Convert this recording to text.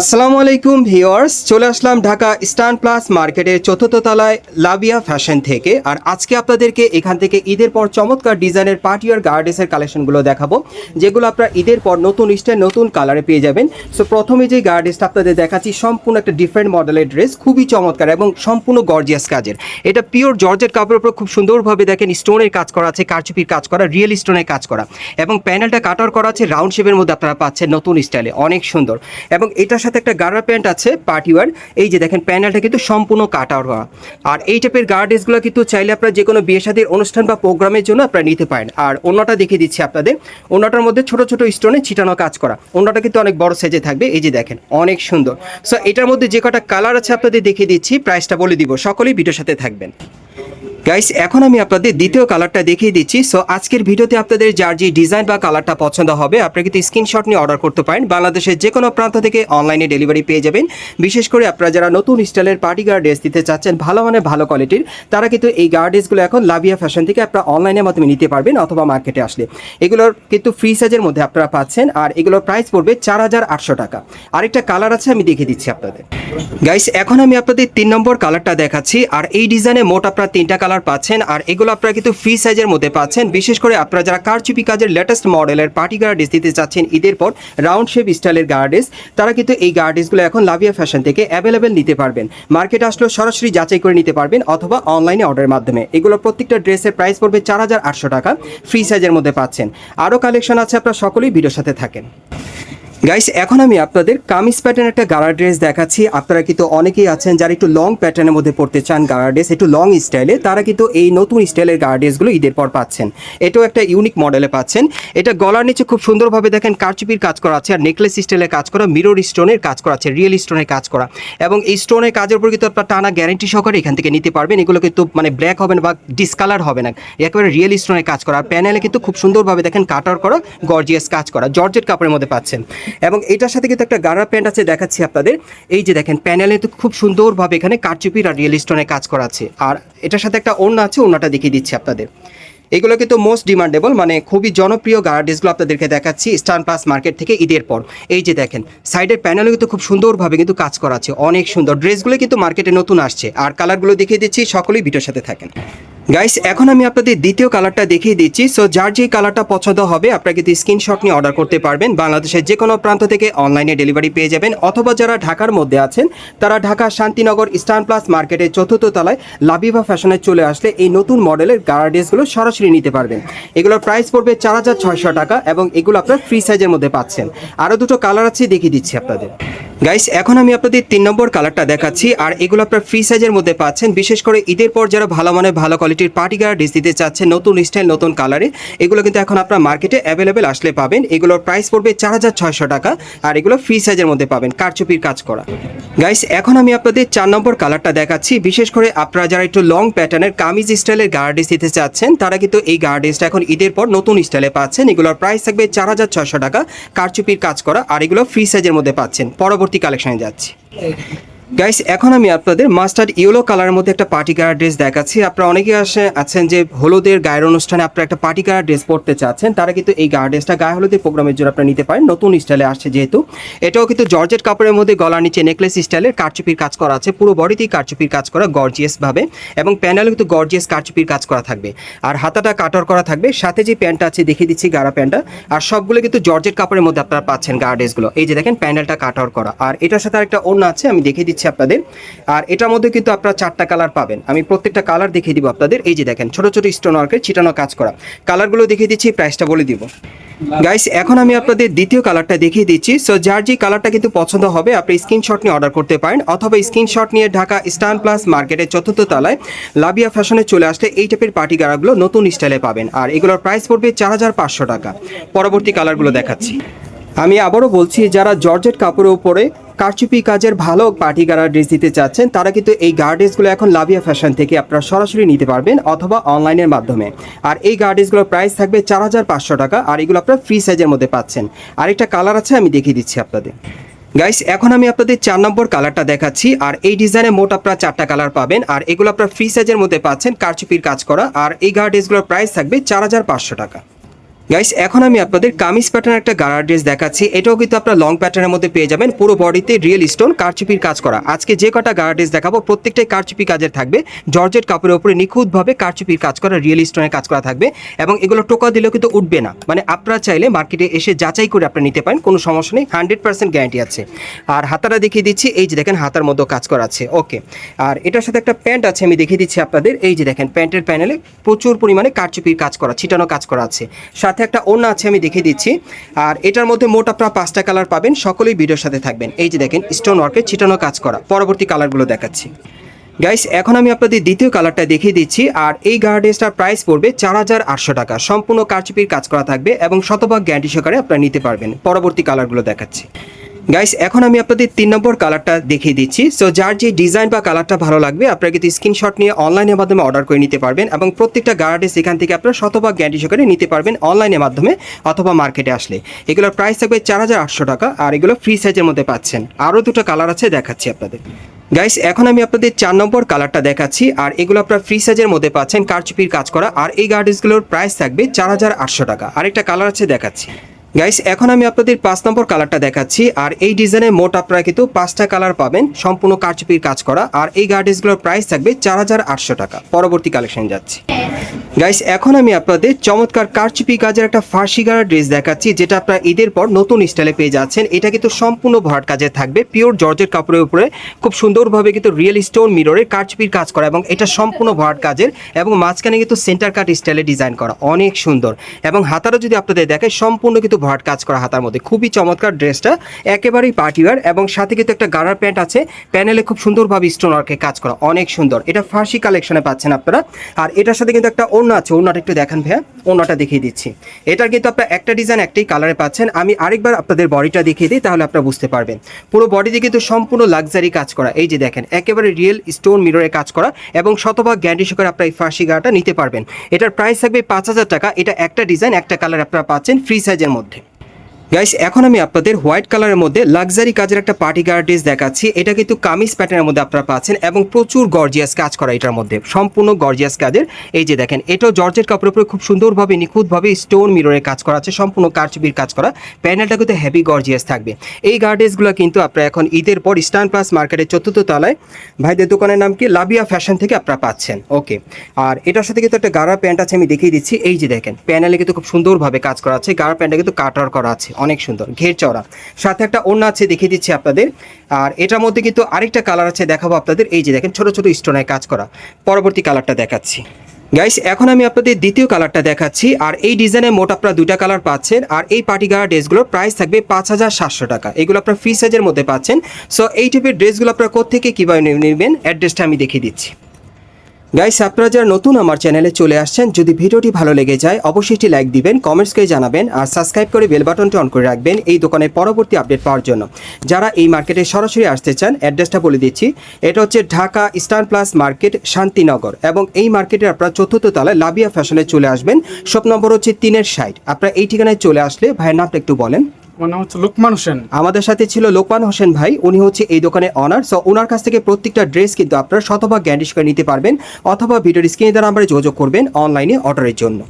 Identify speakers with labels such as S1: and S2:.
S1: আসসালামু আলাইকুম ভিওয়ার্স চলে আসলাম ঢাকা স্টান প্লাস মার্কেটের চতুর্থ তলায় লাবিয়া ফ্যাশন থেকে। আর আজকে আপনাদেরকে এখান থেকে ঈদের পর চমৎকার ডিজাইনের পার্টিয়ার গার্ডেসের কালেকশনগুলো দেখাবো, যেগুলো আপনারা ঈদের পর নতুন স্টাইল, নতুন কালারে পেয়ে যাবেন। সো প্রথমে যে গার্ডেসটা আপনাদের দেখাচ্ছি, সম্পূর্ণ একটা ডিফারেন্ট মডেলের ড্রেস খুবই চমৎকার এবং সম্পূর্ণ গর্জিয়াস কাজের। এটা পিওর জর্জেট কাপড়ের উপর খুব সুন্দরভাবে দেখেন স্টোনের কাজ করা আছে, কারচুপির কাজ করা রিয়েল স্টোনের কাজ করা। এবং প্যানেলটা কাটার করা আছে রাউন্ড শেপের মধ্যে আপনারা পাচ্ছেন নতুন স্টাইলে অনেক সুন্দর। এবং এটার সাথে একটা গার্ডার প্যান্ট আছে, পার্টি ওয়ার। এই যে দেখেন প্যানেলটা কিন্তু সম্পূর্ণ কাটার হওয়া আর এই টাইপের গার্ডেসগুলো কিন্তু চাইলে আপনারা যে কোনো বিয়ে অনুষ্ঠান বা প্রোগ্রামের জন্য আপনারা নিতে পারেন। আর অন্যটা দেখিয়ে দিচ্ছি আপনাদের। অন্যটার মধ্যে ছোট ছোট স্টোনে ছিটানো কাজ করা। অন্যটা কিন্তু অনেক বড় সাইজে থাকবে। এই যে দেখেন, অনেক সুন্দর। সো এটার মধ্যে যে কটা কালার আছে আপনাদের দেখিয়ে দিচ্ছি প্রাইসটা বলে দিব। সকলেই ভিডিওর সাথে থাকবেন। গাইস এখন আমি আপনাদের দ্বিতীয় কালারটা দেখিয়ে দিচ্ছি। সো আজকের ভিডিওতে আপনাদের যার যে ডিজাইন বা কালারটা পছন্দ হবে, আপনারা কিন্তু স্ক্রিনশট নিয়ে অর্ডার করতে পারেন। বাংলাদেশের যে কোনো প্রান্ত থেকে অনলাইনে ডেলিভারি পেয়ে যাবেন। বিশেষ করে আপনারা যারা নতুন স্টাইলের পার্টি গার্ড ড্রেস দিতে চাচ্ছেন, ভালো মানে ভালো কোয়ালিটির তারা কিন্তু এই গার্ড ড্রেসগুলো এখন লাভিয়া ফ্যাশন থেকে আপনারা অনলাইনের মাধ্যমে নিতে পারবেন অথবা মার্কেটে আসলে। এগুলোর কিন্তু ফ্রি সাইজের মধ্যে আপনারা পাচ্ছেন, আর এগুলোর প্রাইস পড়বে চার হাজার আটশো টাকা। আরেকটা কালার আছে, আমি দেখিয়ে দিচ্ছি আপনাদের। গাইস এখন আমি আপনাদের তিন নম্বর কালারটা দেখাচ্ছি, আর এই ডিজাইনে মোট আপনারা তিনটা কালার পাচ্ছেন, আর এগুলো আপনারা কিন্তু ফ্রি সাইজের মধ্যে পাচ্ছেন। বিশেষ করে আপনারা যারা কারচুপি কাজের লেটেস্ট মডেলের পার্টি গার্ডেস দিতে চাচ্ছেন, ঈদের পর রাউন্ড শেপ স্টাইলের গার্ডেস তারা কিন্তু এই গার্ডেসগুলো এখন লাভিয়া ফ্যাশন থেকে অ্যাভেলেবেল নিতে পারবেন। মার্কেট আসলেও সরাসরি যাচাই করে নিতে পারবেন, অথবা অনলাইনে অর্ডারের মাধ্যমে। এগুলো প্রত্যেকটা ড্রেসের প্রাইস পড়বে চার হাজার আটশো টাকা ফ্রি সাইজের মধ্যে পাচ্ছেন। আরও কালেকশন আছে, আপনারা সকলেই ভিডিওর সাথে থাকেন। গাইস এখন আমি আপনাদের কামিজ প্যাটার্ন একটা গাড়া ড্রেস দেখাচ্ছি। আপনারা কিন্তু অনেকেই আছেন যারা একটু লং প্যাটার্নের মধ্যে পড়তে চান গাড়া ড্রেস একটু লং স্টাইলে তারা কিন্তু এই নতুন স্টাইলের গাড়া ড্রেসগুলো ঈদের পর পাচ্ছেন। এটাও একটা ইউনিক মডেলে পাচ্ছেন। এটা গলার নিচে খুব সুন্দরভাবে দেখেন কারচুপির কাজ করা আছে, আর নেকলেস স্টাইলের কাজ করা মিরর স্টোনের কাজ করা আছে রিয়েল স্টোনের কাজ করা। এবং এই স্টোনের কাজের উপর কিন্তু আপনার টানা গ্যারেন্টি সহকারে এখান থেকে নিতে পারবেন। এগুলো কিন্তু মানে ব্ল্যাক হবে না বা ডিসকালার হবে না। একেবারে রিয়েল স্টোনের কাজ করা। আর প্যানেলে কিন্তু খুব সুন্দরভাবে দেখেন কাটার করা গর্জিয়াস কাজ করা, জর্জেট কাপড়ের মধ্যে পাচ্ছেন। এবং এটার সাথে কিন্তু একটা গাড়া প্যান্ট আছে, দেখাচ্ছি আপনাদের। এই যে দেখেন, প্যানেলে তো খুব সুন্দরভাবে এখানে কারচুপির আর রিয়েল স্টোনের কাজ করা আছে। আর এটার সাথে একটা ওড়না আছে, ওড়নাটা দেখিয়ে দিচ্ছি আপনাদের। এগুলো কিন্তু মোস্ট ডিমান্ডেবল মানে খুবই জনপ্রিয় গাড়া ড্রেসগুলো আপনাদেরকে দেখাচ্ছি স্টান প্লাস মার্কেট থেকে ঈদের পর। এই যে দেখেন সাইডের প্যানেলও কিন্তু খুব সুন্দরভাবে কিন্তু কাজ করা আছে, অনেক সুন্দর। ড্রেসগুলো কিন্তু মার্কেটে নতুন আসছে। আর কালারগুলো দেখিয়ে দিচ্ছি, সকলেই ভিডিওর সাথে থাকেন। গাইস এখন আমি আপনাদের দ্বিতীয় কালারটা দেখিয়ে দিচ্ছি। সো যার যে কালারটা পছন্দ হবে আপনারা কিন্তু স্ক্রিনশট নিয়ে অর্ডার করতে পারবেন। বাংলাদেশের যে কোনো প্রান্ত থেকে অনলাইনে ডেলিভারি পেয়ে যাবেন। অথবা যারা ঢাকার মধ্যে আছেন, তারা ঢাকা শান্তিনগর স্টান প্লাস মার্কেটের চতুর্থ তলায় লাবিবা ফ্যাশনে চলে আসলে এই নতুন মডেলের গাড়া ড্রেসগুলো সরাসরি নিতে পারবেন। এগুলোর প্রাইস পড়বে চার হাজার ছয়শো টাকা এবং এগুলো আপনার ফ্রি সাইজের মধ্যে পাচ্ছেন। আরও দুটো কালার আছে, দেখিয়ে দিচ্ছি আপনাদের। গাইস এখন আমি আপনাদের তিন নম্বর কালারটা দেখাচ্ছি, আর এগুলো আপনার ফ্রি সাইজের মধ্যে পাচ্ছেন। বিশেষ করে ঈদের পর যারা ভালো মানে ভালো কোয়ালিটির পার্টি গার্ড ডিস দিতে চাচ্ছেন, নতুন স্টাইল নতুন কালারে এগুলো কিন্তু এখন আপনার মার্কেটে অ্যাভেলেবেল আসলে পাবেন। এগুলোর প্রাইস পড়বে চার হাজার ছয়শো টাকা, আর এগুলো ফ্রি সাইজের মধ্যে পাবেন, কারচুপির কাজ করা। গাইস এখন আমি আপনাদের চার নম্বর কালারটা দেখাচ্ছি। বিশেষ করে আপনারা যারা একটু লং প্যাটার্নের কামিজ স্টাইলের গার্ডেস দিতে চাচ্ছেন, তারা কিন্তু এই গার্ডেসটা এখন ঈদের পর নতুন স্টাইলে পাচ্ছেন। এগুলোর প্রাইস থাকবে চার হাজার ছয়শো টাকা, কারচুপির কাজ করা, আর এগুলো ফ্রি সাইজের মধ্যে পাচ্ছেন। পরবর্তী কালেকশনে যাচ্ছি। গাইস এখন আমি আপনাদের মাস্টার্ড ইয়েলো কালারের মধ্যে একটা পার্টি কালার ড্রেস দেখাচ্ছি। আপনারা অনেকে আসে, আছেন যে হলুদের গায়ের অনুষ্ঠানে আপনারা একটা পার্টি কালার ড্রেস পরতে চাচ্ছেন, তারা কিন্তু এই গায়ের ড্রেসটা গায়ে হলুদের প্রোগ্রামের জন্য আপনারা নিতে পারেন। নতুন স্টাইলে আসছে যেহেতু। এটাও কিন্তু জর্জেট কাপড়ের মধ্যে গলার নিচে নেকলেস স্টাইলের কারচুপির কাজ করা আছে। পুরো বডিতেই কারচুপির কাজ করা গর্জিয়াস ভাবে। এবং প্যানেলও কিন্তু গর্জিয়াস কারচুপির কাজ করা থাকবে। আর হাতাটা কাটার করা থাকবে। সাথে যে প্যান্টটা আছে, দেখিয়ে দিচ্ছি গাড়া প্যান্টটা আর সবগুলো কিন্তু জর্জেট কাপড়ের মধ্যে আপনারা পাচ্ছেন গাড়া ড্রেসগুলো এই যে দেখেন প্যানেলটা কাটার করা। আর এটার সাথে আরেকটা অন্য আছে, আমি দেখিয়ে দিচ্ছি আপনাদের। আর এটার মধ্যে কিন্তু আপনারা চারটা কালার পাবেন। আমি প্রত্যেকটা কালার দেখিয়ে দিব আপনাদের। এই যে দেখেন, ছোট ছোট স্টোন ওয়ার্কের ছিটানো কাজ করা। কালারগুলো দেখিয়ে দিচ্ছি প্রাইসটা বলে দিব। গাইস এখন আমি আপনাদের দ্বিতীয় কালারটা দেখিয়ে দিচ্ছি। সো যার যে কালারটা কিন্তু পছন্দ হবে, আপনি স্ক্রিনশট নিয়ে অর্ডার করতে পারেন। অথবা স্ক্রিনশট নিয়ে ঢাকা স্টান প্লাস মার্কেটের চতুর্থ তলায় লাবিয়া ফ্যাশনে চলে আসলে এই টাইপের পার্টি গাড়াগুলো নতুন স্টাইলে পাবেন। আর এগুলোর প্রাইস পড়বে চার হাজার পাঁচশো টাকা। পরবর্তী কালারগুলো দেখাচ্ছি। আমি আবারও বলছি, যারা জর্জেট কাপড়ের উপরে কারচুপি কাজের ভালো পার্টি গাড়া ড্রেস দিতে চাচ্ছেন, তারা কিন্তু এই গার্ডেসগুলো এখন লাভিয়া ফ্যাশন থেকে আপনারা সরাসরি নিতে পারবেন অথবা অনলাইনের মাধ্যমে। আর এই গার্ডেসগুলোর প্রাইস থাকবে চার হাজার পাঁচশো টাকা, আর এগুলো আপনারা ফ্রি সাইজের মধ্যে পাচ্ছেন। আরেকটা কালার আছে, আমি দেখিয়ে দিচ্ছি আপনাদের। গাইস এখন আমি আপনাদের চার নম্বর কালারটা দেখাচ্ছি, আর এই ডিজাইনে মোট আপনারা চারটা কালার পাবেন, আর এগুলো আপনারা ফ্রি সাইজের মধ্যে পাচ্ছেন কারচুপির কাজ করা, আর এই গার্ডেসগুলোর প্রাইস থাকবে চার হাজার পাঁচশো টাকা। গাইস এখন আমি আপনাদের কামিজ প্যাটার্ন একটা গাড়ার ড্রেস দেখাচ্ছি। এটাও কিন্তু আপনার লং প্যাটার্নের মধ্যে পেয়ে যাবেন। পুরো বডিতে রিয়েল স্টোন কারচুপির কাজ করা। আজকে যে কটা গাড়ার ড্রেস দেখাবো, প্রত্যেকটাই কারচুপি কাজের থাকবে। জর্জেট কাপড়ের উপরে নিখুঁতভাবে কারচুপির কাজ করা রিয়েল স্টোনের কাজ করা থাকবে। এবং এগুলো টোকা দিলেও কিন্তু উঠবে না। মানে আপনারা চাইলে মার্কেটে এসে যাচাই করে আপনারা নিতে পারেন। কোনো সমস্যা নেই হান্ড্রেড পার্সেন্ট গ্যারান্টি আছে। আর হাতাটা দেখিয়ে দিচ্ছি। এই যে দেখেন, হাতার মধ্যেও কাজ করা আছে। ওকে আর এটার সাথে একটা প্যান্ট আছে, আমি দেখিয়ে দিচ্ছি আপনাদের। এই যে দেখেন প্যান্টের প্যানেলে প্রচুর পরিমাণে কারচুপির কাজ করা, ছিটানো কাজ করা আছে। সাথে একটা ওনা আছে, আমি দেখিয়ে দিচ্ছি। আর এটার মধ্যে মোট আপনারা পাঁচটা কালার পাবেন, সকলেই ভিডিওর সাথে থাকবেন। এই যে দেখেন স্টোন ওয়ার্কের ছিটানো কাজ করা। পরবর্তী কালারগুলো দেখাচ্ছি। গাইস এখন আমি আপনাদের দ্বিতীয় কালারটা দেখিয়ে দিচ্ছি, আর এই গার্ডেসটার প্রাইস পড়বে চার হাজার আটশো টাকা। সম্পূর্ণ কারচুপির কাজ করা থাকবে এবং শতভাগ গ্যারান্টি সহকারে আপনারা নিতে পারবেন। পরবর্তী কালারগুলো দেখাচ্ছি। গাইস এখন আমি আপনাদের তিন নম্বর কালারটা দেখিয়ে দিচ্ছি। সো যার যে ডিজাইন বা কালারটা ভালো লাগবে, আপনারা কিন্তু স্ক্রিনশট নিয়ে অনলাইনের মাধ্যমে অর্ডার করে নিতে পারবেন এবং প্রত্যেকটা গার্ডেস এখান থেকে আপনারা শতভাগ গ্যারান্টি সহকারে নিতে পারবেন অনলাইনের মাধ্যমে অথবা মার্কেটে আসলে। এগুলোর প্রাইস থাকবে চার হাজার আটশো টাকা আর এগুলো ফ্রি সাইজের মধ্যে পাচ্ছেন। আরও দুটো কালার আছে দেখাচ্ছি আপনাদের। গাইস এখন আমি আপনাদের চার নম্বর কালারটা দেখাচ্ছি আর এগুলো আপনার ফ্রি সাইজের মধ্যে পাচ্ছেন, কারচুপির কাজ করা। আর এই গার্ডেসগুলোর প্রাইস থাকবে চার হাজার আটশো টাকা। আরেকটা কালার আছে দেখাচ্ছি। গাইস এখন আমি আপনাদের পাঁচ নম্বর কালারটা দেখাচ্ছি, আর এই ডিজাইনে মোট আপনারা কিন্তু পাঁচটা কালার পাবেন, সম্পূর্ণ কারচুপির কাজ করা, আর এই গার্ডেসগুলোর প্রাইস থাকবে চার হাজার আটশো টাকা। পরবর্তী কালেকশন যাচ্ছি। গাইস এখন আমি আপনাদের চমৎকার কারচুপি কাজের একটা ফার্সি গাড়া ড্রেস দেখাচ্ছি, যেটা আপনারা ঈদের পর নতুন স্টাইলে পেয়ে যাচ্ছেন। এটা কিন্তু সম্পূর্ণ ভরাট কাজে থাকবে পিওর জর্জের কাপড়ের উপরে, খুব সুন্দরভাবে কিন্তু রিয়েল স্টোন মিররের কারচুপির কাজ করা, এবং এটা সম্পূর্ণ ভরাট কাজের, এবং মাঝখানে কিন্তু সেন্টার কাট স্টাইলে ডিজাইন করা, অনেক সুন্দর। এবং হাতারও যদি আপনাদের দেখে সম্পূর্ণ কিন্তু ভরাট কাজ করা হাতার মধ্যে। খুবই চমৎকার ড্রেসটা, একেবারেই পার্টিওয়ার এবং সাথে কিন্তু একটা গাড়ার প্যান্ট আছে। প্যানেলে খুব সুন্দরভাবে স্টোন ওয়ার্কে কাজ করা, অনেক সুন্দর। এটা ফার্সি কালেকশনে পাচ্ছেন আপনারা। আর এটার সাথে কিন্তু একটা ওড়না আছে, ওড়নাটা একটু দেখান ভাইয়া, ওড়নাটা দেখিয়ে দিচ্ছি। এটার কিন্তু আপনার একটা ডিজাইন একটাই কালারে পাচ্ছেন। আমি আরেকবার আপনাদের বডিটা দেখিয়ে দিই, তাহলে আপনারা বুঝতে পারবেন। পুরো বডিতে কিন্তু সম্পূর্ণ লাক্সারি কাজ করা, এই যে দেখেন, একেবারে রিয়েল স্টোন মিররে কাজ করা এবং শতভাগ গ্যারান্টি সহকারে আপনার এই ফার্সি গাটা নিতে পারবেন। এটার প্রাইস থাকবে পাঁচ হাজার টাকা। এটা একটা ডিজাইন, একটা কালার আপনারা পাচ্ছেন, ফ্রি সাইজের মধ্যে। গাইস এখন আমি আপনাদের হোয়াইট কালারের মধ্যে লাক্সারি কাজের একটা পার্টি গার্ডেস দেখাচ্ছি। এটা কিন্তু কামিজ প্যাটার্নের মধ্যে আপনারা পাচ্ছেন এবং প্রচুর গর্জিয়াস কাজ করা এটার মধ্যে। সম্পূর্ণ গর্জিয়াস কাজের। এই যে দেখেন, এটাও জর্জের কাপড়ের উপরে খুব সুন্দরভাবে, নিখুঁতভাবে স্টোন মিররে কাজ করা আছে, সম্পূর্ণ কারচুপির কাজ করা। প্যানেলটা কিন্তু হেভি গর্জিয়াস থাকবে। এই গার্ডেসগুলো কিন্তু আপনারা এখন ঈদের পর স্টান প্লাস মার্কেটের চতুর্থ তলায় ভাইদের দোকানের নাম কি? লাবিয়া ফ্যাশন থেকে আপনারা পাচ্ছেন। ওকে আর এটার সাথে কিন্তু একটা গাড়া প্যান্ট আছে, আমি দেখিয়ে দিচ্ছি। এই যে দেখেন প্যানেলে কিন্তু খুব সুন্দরভাবে কাজ করা আছে। গাড়া প্যান্টটা কিন্তু কাটার করা আছে। অনেক সুন্দর, ঘের চওড়া। সাথে একটা ওড়না আছে, দেখিয়ে দিচ্ছি আপনাদের। আর এটার মধ্যে কিন্তু আরেকটা কালার আছে, দেখাবো আপনাদের। এই যে দেখেন, ছোট ছোট স্টোনায় কাজ করা। পরবর্তী কালারটা দেখাচ্ছি। গাইস এখন আমি আপনাদের দ্বিতীয় কালারটা দেখাচ্ছি। আর এই ডিজাইনে মোট আপনারা দুইটা কালার পাচ্ছেন। আর এই পার্টি গাড়া ড্রেসগুলোর প্রাইস থাকবে পাঁচ হাজার সাতশো টাকা। এগুলো আপনার ফ্রি সাইজের মধ্যে পাচ্ছেন। সো এই টাইপের ড্রেসগুলো আপনারা কোথেকে কীভাবে নেবেন? অ্যাড্রেসটা আমি দেখিয়ে দিচ্ছি। গাইস আপনারা যারা নতুন আমার চ্যানেলে চলে আসছেন, যদি ভিডিওটি ভালো লেগে যায়, অবশ্যই একটি লাইক দিবেন কমেন্টস করে জানাবেন, আর সাবস্ক্রাইব করে বেল বাটনটি অন করে রাখবেন এই দোকানের পরবর্তী আপডেট পাওয়ার জন্য। যারা এই মার্কেটে সরাসরি আসতে চান অ্যাড্রেসটা বলে দিচ্ছি, এটা হচ্ছে Dhaka eastern plus market Shantinagar, এবং এই মার্কেটে আপনারা চতুর্থ তলায় লাবিয়া ফ্যাশনে চলে আসবেন। শপ নম্বর হচ্ছে তিনের সাইড আপনারা এই ঠিকানায় চলে আসলে ভাইয়ের নামটা একটু বলেন।
S2: নাম হচ্ছে লোকমান হোসেন।
S1: আমাদের সাথে ছিল লোকমান হোসেন ভাই, উনি হচ্ছে এই দোকানের অনার সো ওনার কাছ থেকে প্রত্যেকটা ড্রেস কিন্তু আপনারা শতভাগ গ্যারান্টি নিতে পারবেন, অথবা ভিডিওর স্ক্রিনে দ্বারা আমরা যোগাযোগ করবেন অনলাইনে অর্ডারের জন্য।